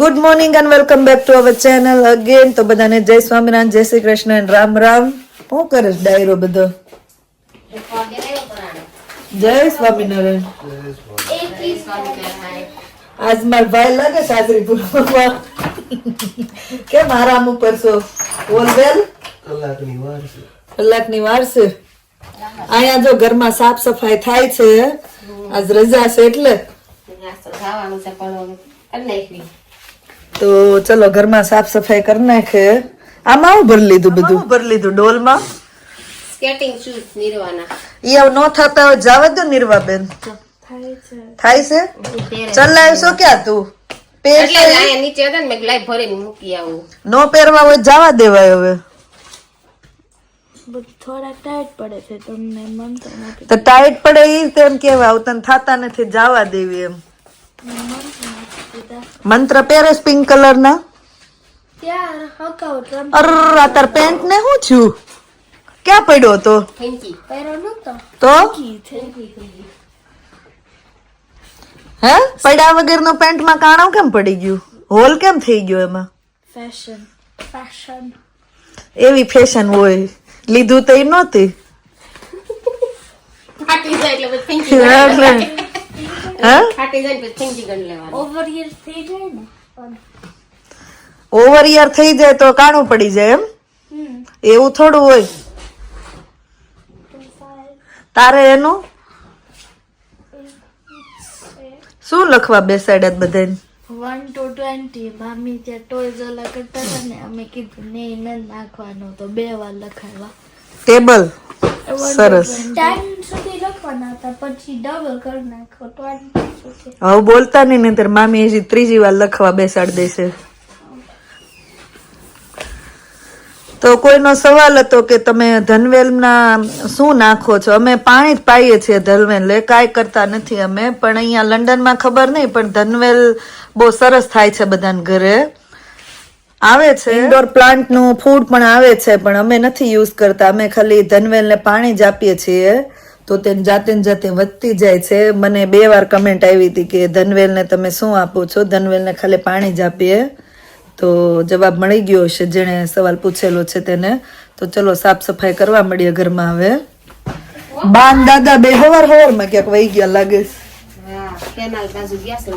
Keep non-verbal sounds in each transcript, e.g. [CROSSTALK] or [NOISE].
Good morning and welcome back to our channel again તો બધાને જય સ્વામિનારાયણ જય શ્રી કૃષ્ણ એન્ડ રામ રામ. શું કરે છે ડાયરો બધો? જય સ્વામિનારાયણ. આજ મારા ભાઈ લાગે સાસરી પૂર્વમાં. કેમ આરામ ઉપર છો? ઓલ વેલ કલાકની વાર છે. કલાકની વાર છે? અહીંયા જો ઘરમાં સાફ સફાઈ થાય છે આજ રજા છે એટલે? તો ચલો ઘરમાં સાફ સફાઈ કરી નાખે. આમાં આવું ભરી લીધું બધું? ભરી લીધું? ડોલમાં? Skating shoes નિર્વાના. ઈ ન થતા હોય જાવા દો નિર્વાબેન. થાય છે. ચલાવશો ક્યાં તું? અહીંયા નીચે હતા ને મેં લાઈ ભરીને મૂકી આવું. નો પહેરવા હોય જાવા દેવાય હવે. થોડા ટાઈટ પડે છે તમને મન તો ટાઈટ પડે ઈ તેમ કેવા આવું તને થતા નથી જવા દેવી એમ. મંત્ર પહેરે પિંક કલર ના? યાર હકાઉ અર તાર પેન્ટ ને શું છું? ક્યાં પડ્યો તો? તો હે પડ્યા હે? પડ્યા પેન્ટ પેન્ટમાં કાણો કેમ પડી ગયું? હોલ કેમ થઈ ગયો એમાં? ફેશન ફેશન એવી ફેશન હોય. લીધું તો એ નહોતી [LAUGHS] એટલે. હે? ફાટી જાય પછી ફેંકી ગણ લેવાનું. ઓવર યર થઈ જાય ને? ઓવર યર થઈ જાય તો કાણું પડી જાય એમ? એવું થોડું હોય. તારે એનું? શું લખવા બેસાડ્યા બધાને વન ટુ ટ્વેન્ટી મામી ત્યાં ટોયઝ ઓલા કરતા હતા ને અમે કીધું ને ન નાખવાનું. તો બે વાર લખાવ્યા. ટેબલ સરસ. હવે બોલતા નહીં, નહીતર મામી હજી ત્રીજી વાર લખવા બેસાડી દેશે. તો કોઈનો સવાલ હતો કે તમે ધનવેલના શું નાખો છો? અમે પાણી જ પાઈએ છીએ ધનવેલ. એ કાંઈ કરતા નથી અમે. પણ અહીંયા લંડનમાં ખબર નહીં, પણ ધનવેલ બહુ સરસ થાય છે બધાને ઘરે. આવે છે? ઇન્ડોર પ્લાન્ટનું ફૂડ પણ આવે છે પણ અમે નથી યુઝ કરતા. અમે ખાલી ધનવેલ ને પાણી જ આપીએ છીએ. તો તે જાતે જાતે વધતી જાય છે. મને બે વાર કમેન્ટ આવી હતી કે ધનવેલ ને તમે શું આપો છો? ધનવેલ ને ખાલી પાણી જ આપીએ. તો જવાબ મળી ગયો હશે જેણે સવાલ પૂછેલો છે તેને. તો ચલો સાફ સફાઈ કરવા મળીએ ઘરમાં હવે. બાન દાદા બે હવાર હવારમાં ક્યાંક વહી ગયા લાગે છે. કેનાલ બાજુ ગયા છે.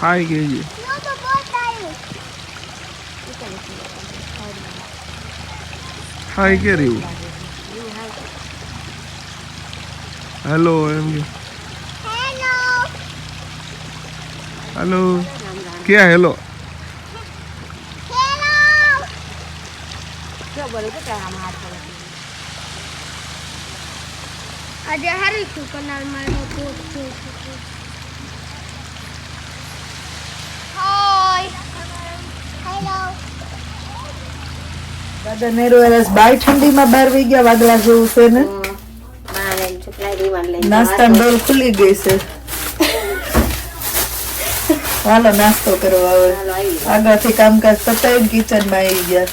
હાય કહેજે હાય કે રહ્યું હેલો એમ હેલો ક્યાં હેલો આજે હારી છું કનાલ મારો કોટ છે દાદા નેરો એરસ બાય ઠંડીમાં બહાર વહી ગયા વાદળા જેવું છે ને? છોકરા લઈ નાસ્તા ડોલ ખુલી ગઈ છે. હાલો નાસ્તો કરવા આવે આગળથી કામકાજ પતાવીને કિચનમાં આવી ગયા.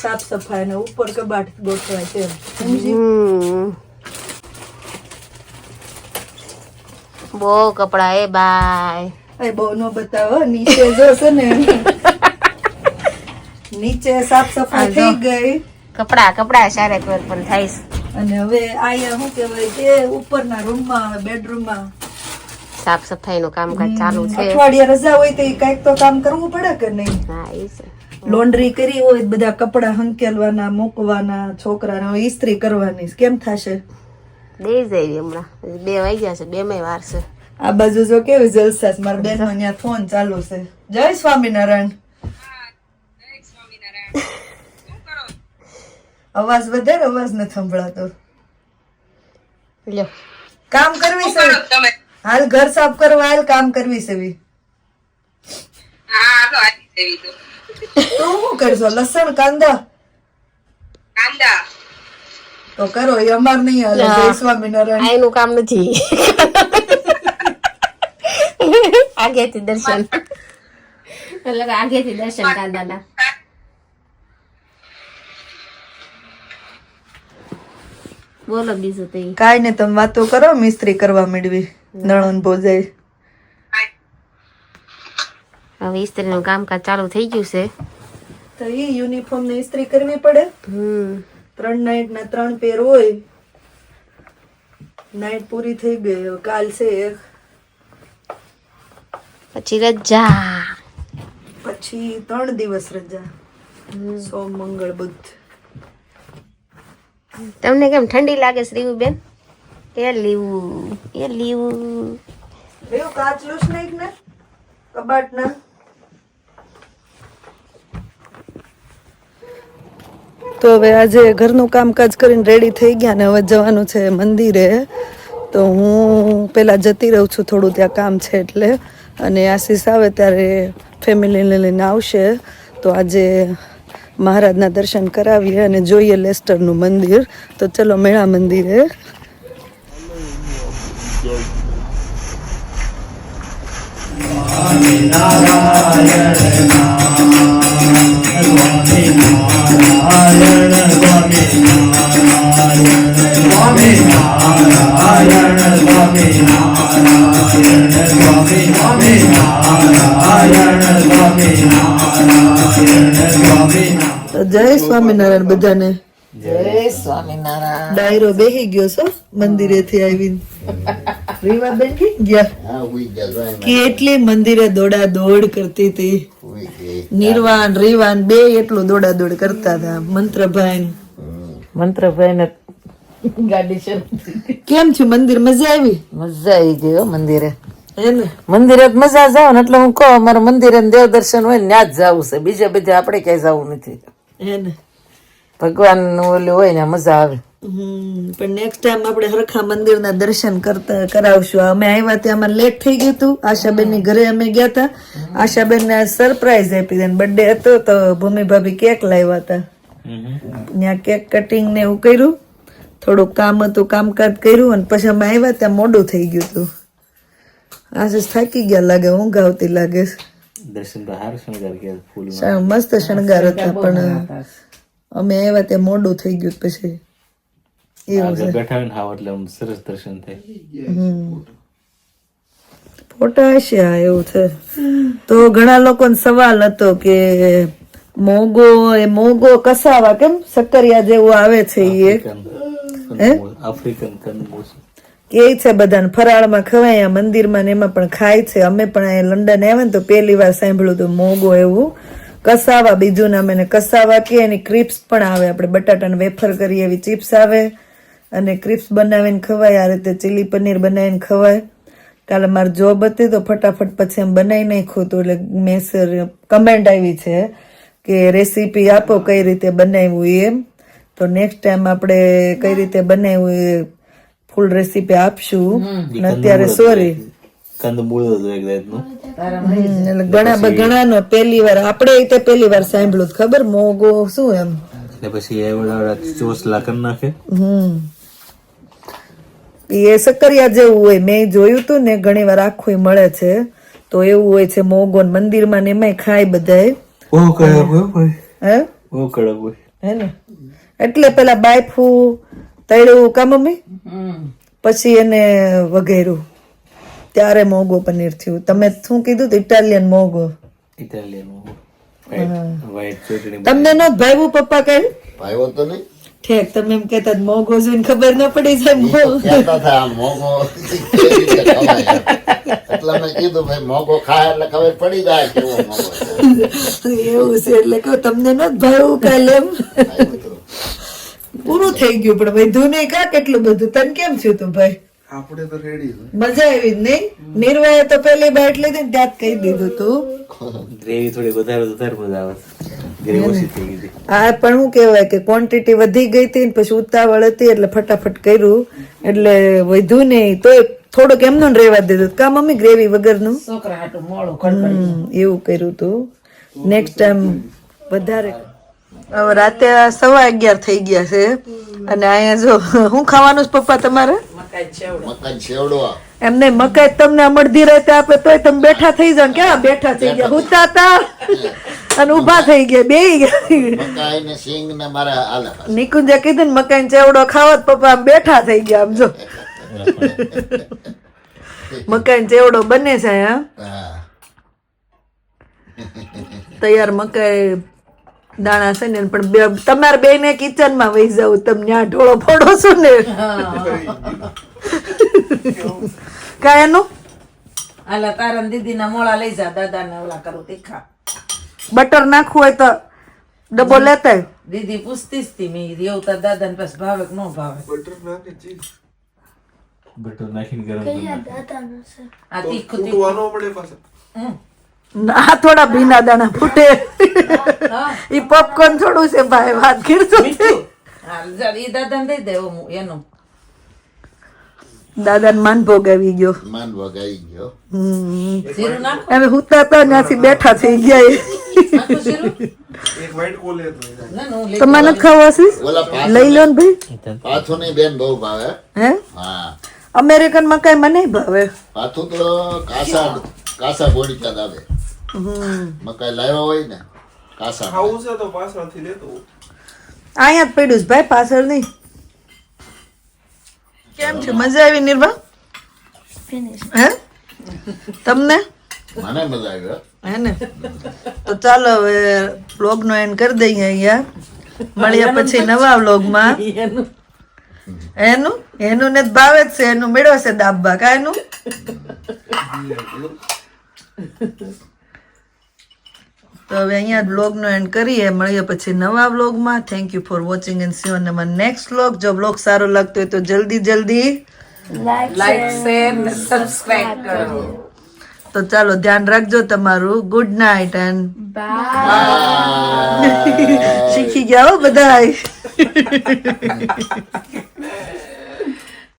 સાફ સફાઈ ને ઉપર કબાટ ગોઠવાય છે. બહુ કપડા એ બાય. એ બહુ નો બતાવો નીચે જો છે ને [LAUGHS] નીચે સાફ સફાઈ થઈ ગઈ. કપડા કપડા સારા કલર પણ થાય છે. અને હવે આયા શું કહેવાય કે ઉપરના રૂમમાં બેડરૂમમાં. સાફ સફાઈ નું કામકાજ ચાલુ છે. અઠવાડિયા રજા હોય તો કંઈક કાંઈક તો કામ કરવું પડે કે નહીં? હા એ છે. લોન્ડ્રી કરી હોય બધા કપડા હંકેલવાના મૂકવાના છોકરાને હવે ઈસ્ત્રી કરવાની. કેમ થશે? બે જાય હમણાં. બે વાગ્યા છે બે માં વાર છે. આ બાજુ જો કેવી જલસા છે મારા બેન અહીંયા ફોન ચાલુ છે. જય સ્વામિનારાયણ. અવાજ વધારે અવાજ ન સંભળાતો. કામ કરવી છે? હાલ ઘર સાફ કરવા હાલ કામ કરવી છે. તો. શું કરશો? લસણ કાંદા? કાંદા. તો કરો એ અમાર નહીં હાલે. જય સ્વામિનારાયણ એનું કામ નથી. આગેથી દર્શન. એટલે આગેથી દર્શન દાદાના બોલો બીજું તો. કાઈ ને તમે વાતો કરો મિસ્ત્રી કરવા માંડવી. નણંદ ભોજાઈ હવે ઇસ્ત્રીનું કામકાજ ચાલુ થઈ ગયું છે. તો એ યુનિફોર્મ ને ઇસ્ત્રી કરવી પડે. હમ. ત્રણ નાઈટ ના ત્રણ પેર હોય. નાઈટ પૂરી થઈ ગઈ કાલ છે એક. પછી રજા. પછી ત્રણ દિવસ રજા. સોમ મંગળ બુધ. તમને કેમ ઠંડી લાગે છે રીવું બેન એ લીવું એ લીવું. લીવું કાચલું જ નહીં ને? કબાટ ના? તો હવે આજે ઘરનું કામકાજ કરીને રેડી થઈ ગયા ને હવે જવાનું છે મંદિરે. તો હું પેલા જતી રહું છું થોડું ત્યાં કામ છે એટલે. અને આશીષ આવે ત્યારે ફેમિલીને લઈને આવશે. તો આજે મહારાજના દર્શન કરાવીએ અને જોઈએ લેસ્ટરનું મંદિર. તો ચલો મેળા મંદિરે. જય સ્વામિનારાયણ બધાને. જય સ્વામિનારાયણ. ડાયરો બેહી ગયો છો મંદિરેથી આવીને. રીવાબેન કે? ગયા. કેટલી મંદિરે દોડા દોડ કરતી હતી. નિર્વાણ રીવાન બે એટલું દોડા દોડ કરતા હતા મંત્રભાઈ મંત્રભાઈ ને ગાડી છે કેમ છે? મંદિર મજા આવી? મજા આવી ગઈ હો મંદિરે. મંદિરે મજા જાવ ને એટલે હું કહું અમારે મંદિરે દેવ દર્શન હોય ને ત્યાં જ જવું છે. બીજે બધે આપણે ક્યાંય જવું નથી. ભગવાનનું ઓલું હોય ને મજા આવે. પણ નેક્સ્ટ ટાઈમ આપણે હરખા મંદિરના દર્શન કરતા કરાવશું. અમે આવ્યા ત્યાં અમારે લેટ થઈ ગયું હતું. આશાબેનની ઘરે અમે ગયા હતા આશાબેન ને સરપ્રાઈઝ આપી દે બર્થડે હતો તો ભૂમિ ભાભી કેક લાવ્યા હતા. ત્યાં કેક કટિંગ ને એવું કર્યું. થોડુંક કામ હતું કામકાજ કર્યું અને પછી અમે આવ્યા ત્યાં મોડું થઈ ગયું હતું. આજે થાકી ગયા લાગે ઊંઘ આવતી લાગે મસ્ત શણગાર હતા પણ અમે આવ્યા ત્યાં મોડું થઈ ગયું પછી એવું છે. બેઠા હોય ને હાવ એટલે સરસ દર્શન થાય. ફોટા હશે હા એવું છે. તો ઘણા લોકોને સવાલ હતો કે મોગો એ મોગો કસાવા કેમ? સક્કરિયા જેવું આવે છે એ આફ્રિકન કંદમૂળ કે છે બધાને ફરાળમાં ખવાય આ મંદિરમાં ને એમાં પણ ખાય છે. અમે પણ અહીંયા લંડન આવ્યા ને તો પહેલી વાર સાંભળ્યું હતું મોગો એવું. કસાવા બીજું નામ એને કસાવા કે એની ક્રિપ્સ પણ આવે. આપણે બટાટાને વેફર કરીએ એવી ચિપ્સ આવે. અને ક્રિપ્સ બનાવીને ખવાય આ રીતે ચીલી પનીર બનાવીને ખવાય. કાલે મારી જોબ હતી તો ફટાફટ પછી એમ બનાવી નાખ્યું હતું. એટલે મેસર કમેન્ટ આવી છે કે રેસીપી આપો કઈ રીતે બનાવ્યું એમ. તો નેક્સ્ટ ટાઈમ આપણે કઈ રીતે બનાવ્યું એ ફૂલ રેસીપી આપશું. અને અત્યારે સોરી કંદમૂળ હતું એક જાતનું. એટલે ઘણા પહેલી વાર આપણે તે પહેલી વાર સાંભળ્યું ખબર? મોગો શું એમ? એટલે પછી એવડા ચોસલા કરી નાખે. હમ. એ સક્કરિયા જેવું હોય. મેં જોયું હતું ને ઘણી વાર આખું મળે છે. તો એવું હોય છે મોગો ને મંદિરમાં ને એમાંય ખાય બધાય. કડક હોય હે? બહુ કડક હોય. હે ને? એટલે પેલા બાયફું તળ્યું કા મમ્મી? પછી એને વગેરું ત્યારે મોગો પનીર થયું. તમે શું કીધું ઇટાલિયન મોગો ઇટાલિયન વ્હાઈટ તમને ન ભાઈવું પપ્પા કહે? આવ્યો તો નહીં. ઠેક તમે એમ કેતા હતા, મોગો જોઈને ખબર ન પડી જાય મોગો. કહેતા હતા આ મોગો. એટલે મેં કીધું ભાઈ મોગો ખાય એટલે ખબર પડી જાય કેવો મોગો [LAUGHS] એવું છે એટલે કહું તમને ન ભાઈવું કાલે એમ. પૂરું થઈ ગયું પણ ભાઈ ધૂને કા કેટલું બધું? તને કેમ થયું તું ભાઈ? આપણે તો રેડી મજા આવી જ નહીં? નિર્વાય તો પહેલી બાઈટ લીધી ને ત્યાં કહી દીધું તું. ગ્રેવી થોડી વધારે વધારે મજા આવે. આ પણ હું કહેવાય કે ક્વોન્ટિટી વધી ગઈ હતી ને પછી ઉતાવળ હતી એટલે ફટાફટ કર્યું. એટલે વધુ નહીં તો થોડોક એમનું રેવા દીધું. કા મમ્મી ગ્રેવી વગરનું? એવું કર્યું તું. નેક્સ્ટ ટાઈમ વધારે રાતે સવા અગિયાર થઈ ગયા છે. અને અહીંયા જો હું ખાવાનું છે પપ્પા તમારે? મકાઈ છેવડો. મકાન છેવડો એમને મકાઈ તમને અમરધી રહેતા આપે તોય તમે બેઠા થઈ જાવ ક્યાં બેઠા થઈ ગયા? હુતા હતા અને ઊભા થઈ ગયા બે ગયા. મકાઈ ને સિંગ ને મારા આલે પાછા. નિકુંજે કીધું ને મકાઈ ચેવડો ખાવો પપ્પા આમ બેઠા થઈ ગયા આમ જો. મકાઈ ચેવડો બને છે અહીંયા. તૈયાર મકાઈ દાણા છે ને પણ બે તમારે બે ને કિચનમાં વહી જાવ તમને આ ઢોળો ફોડો છો ને. કાય એનું? આલા તારા દીદી ના મોળા લઈ જા દાદા ને ઓલા કરું તીખા. બટર નાખવું હોય તો ડબ્બો લેતા. દીદી પૂછતી જ તી મેં એવું તાર દાદા ને પછી ભાવે કે ન ભાવે? બટર નાખીને ગરમ કયા દાદાનું છે? આ તીખું તીખું. હમ. આ થોડા ભીના દાણા ફૂટે. ઈ પોપકોર્ન થોડું છે ભાઈ વાત કરતો દાદા ને ને માન ભોગ આવી ગયો. માન વગાઈ ગયો. હમ. જીરું હુતા હતા ત્યાંથી બેઠા થઈ ગયા ના ના, તમારે ખાવું પાછું લઈ લો ને ભાઈ. પાછું ની બેન બહુ ભાવે. હે? હા. અમેરિકન કઈ મને ભાવે. પાછું તો કાસા કાસા બોડીચાદ આવે મકાઈ લાવ્યા હોય ને કાસા અહીંયા જ પડ્યું છે ભાઈ પાછળ નહીં. કેમ છે? મજા આવી નિર્ભા? હે? તમને? મને મજા આવી હે. ને? તો ચાલો હવે બ્લોગ નો એન્ડ કરી દઈએ અહીંયા. મળ્યા પછી નવા વ્લોગમાં એનું? એનું એનું ને જ ભાવે જ છે. એનું મેળવે છે દાબા કા એનું તો હવે અહીંયા બ્લોગનો એન્ડ કરીએ. મળીએ પછી નવા વ્લોગમાં thank you for watching and see on next blog જો બ્લોગ સારો લાગતો હોય તો જલ્દી જલ્દી લાઈક શેર સબસ્ક્રાઇબ કરો. તો ચાલો ધ્યાન રાખજો તમારું. ગુડ નાઇટ એન્ડ શીખી ગયા હો બધા [LAUGHS]